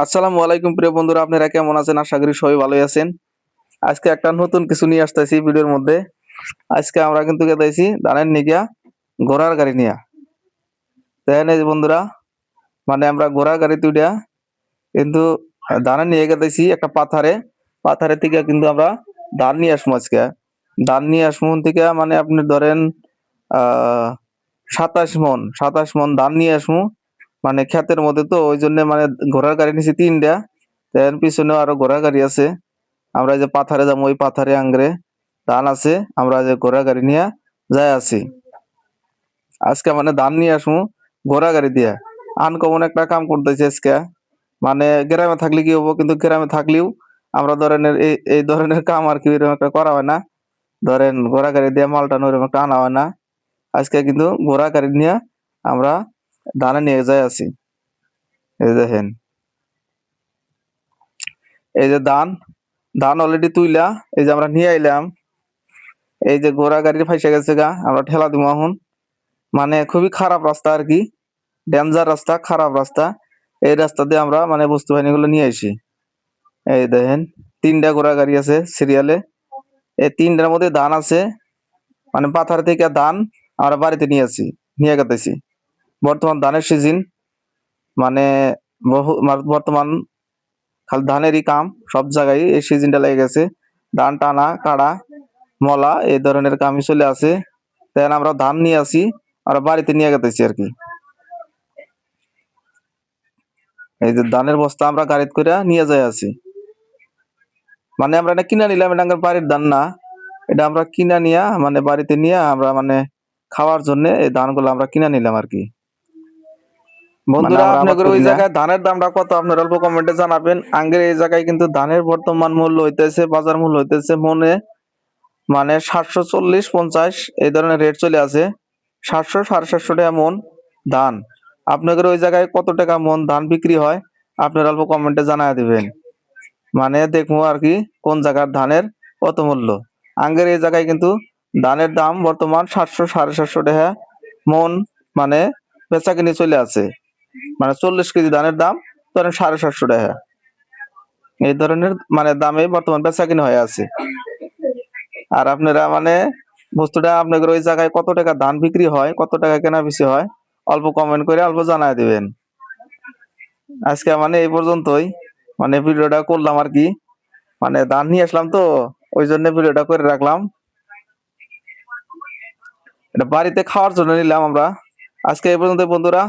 আসসালামু আলাইকুম প্রিয় বন্ধুরা, আপনারা কেমন আছেন? আশা করি সবাই ভালোই আছেন। আজকে একটা নতুন কিছু নিয়ে আসতেছি ভিডিওর মধ্যে। আজকে আমরা কিন্তু গেতেছি ধানের নিগিয়া ঘোড়ার গাড়ি নিয়ে। দেখেন এই বন্ধুরা মানে আমরা ঘোড়ার গাড়ি তুইটা কিন্তু ধানের নিয়ে গেতেছি একটা পাথারে। পাথারে থেকে কিন্তু আমরা ধান নিয়ে আসব আজকে। ধান নিয়ে আসব থেকে মানে আপনি ধরেন, আহ, সাতাশ মন সাতাশ মন ধান নিয়ে আসব। মানে ক্ষেতের মধ্যে তো ওই জন্য মানে ঘোড়ার গাড়ি নিছি তিনটা এর পিছনেও আরও ঘোড়ার গাড়ি আছে। আমরা যে পাথারে যাব, ওই পাথারে আংরে ধান আছে, আমরা যে ঘোড়া গাড়ি নিয়ে যাই আছি। আজকে মানে ধান নিয়ে আসব, ঘোড়া গাড়ি দিয়ে। আনকমন একটা কাম করতেছি আজকে। মানে গ্রামে থাকলে কি হব, কিন্তু গ্রামে থাকলেও আমরা ধরনের এই এই ধরনের কাম আর কি ওইরকম একটা করা হয় না। ধরেন ঘোড়া গাড়ি দিয়ে মালটা ওইরকম একটা আনা হয় না। আজকে কিন্তু ঘোড়া গাড়ি নিয়ে আমরা ধানে নিয়ে যাই আছি। এই দেখেন। এই যে ধান ধান অলরেডি তুইলা, এই যে আমরা নিয়ে আইলাম। এই যে ঘোড়া গাড়ি ফাইসে গেছে গা, আমরা ঠেলা দিব এখন। মানে খুবই খারাপ রাস্তা আর কি। ডেঞ্জার রাস্তা, খারাপ রাস্তা। এই রাস্তা দিয়ে আমরা মানে বস্তু বাহিনী গুলো নিয়ে আসি এই দেখেন, তিনটা ঘোড়া গাড়ি আছে সিরিয়ালে এই তিনটার মধ্যে ধান আছে। মানে পাথার থেকে ধান আমরা বাড়িতে নিয়ে আসি নিয়ে গেতেছি। বর্তমান ধানের সিজন মানে বহু বর্তমান খালি ধানেরই কাম, সব জায়গায় এই সিজনটা লেগে গেছে। ধান টানা, কাড়া, মলা, এই ধরনের কামই চলে আছে। তাই আমরা ধান নিয়ে আসি, আর বাড়িতে নিয়ে গেতেছি আর কি। এই যে ধানের বস্তা আমরা গাড়িতে করে নিয়ে যাই আছি। মানে আমরা এটা কিনা নিলাম, এটা বাড়ির ধান না। এটা আমরা কিনা নিয়া মানে বাড়িতে নিয়ে আমরা মানে খাওয়ার জন্য এই ধানগুলো আমরা কিনা নিলাম আর কি। বন্ধুরা আবাদ আপনাদের ওই জায়গায় ধানের দামটা কত? আপনারা অল্প কমেন্টে জানাবেন। আঙ্গের এই জায়গায় কিন্তু ধানের বর্তমান মূল্য হইতেছে বাজার মূল্য হইতেছে মনে মানে সাতশো চল্লিশ পঞ্চাশ। এই ধরনের রেট চলে আছে। সাতশো সাড়ে সাতশো টাকা মন ধান। আপনাদের ওই জায়গায় কত টাকা মন ধান বিক্রি হয়? আপনারা অল্প কমেন্টে জানায় দিবেন। মানে দেখব আর কি কোন জায়গার ধানের কত মূল্য। আঙ্গের এই জায়গায় কিন্তু ধানের দাম বর্তমান সাতশো সাড়ে সাতশো টাকা মন মানে বেচা কিনে চলে আছে। মানে চল্লিশ কেজি ধানের দাম ধরেন সাড়ে সাতশো টাকা। এই ধরনের মানে দামে বর্তমান বেচা কিনে হয়ে আছে। আর আপনারা মানে বস্তুটা আপনাদের ওই জায়গায় কত টাকা ধান বিক্রি হয়, কত টাকা কেনা বেশি হয়, অল্প কমেন্ট করে অল্প জানায় দিবেন। আজকে মানে এই পর্যন্তই। মানে ভিডিওটা করলাম আর কি। মানে ধান নিয়ে আসলাম তো, ওই জন্য ভিডিওটা করে রাখলাম। এটা বাড়িতে খাওয়ার জন্য নিলাম আমরা। আজকে এই পর্যন্ত বন্ধুরা।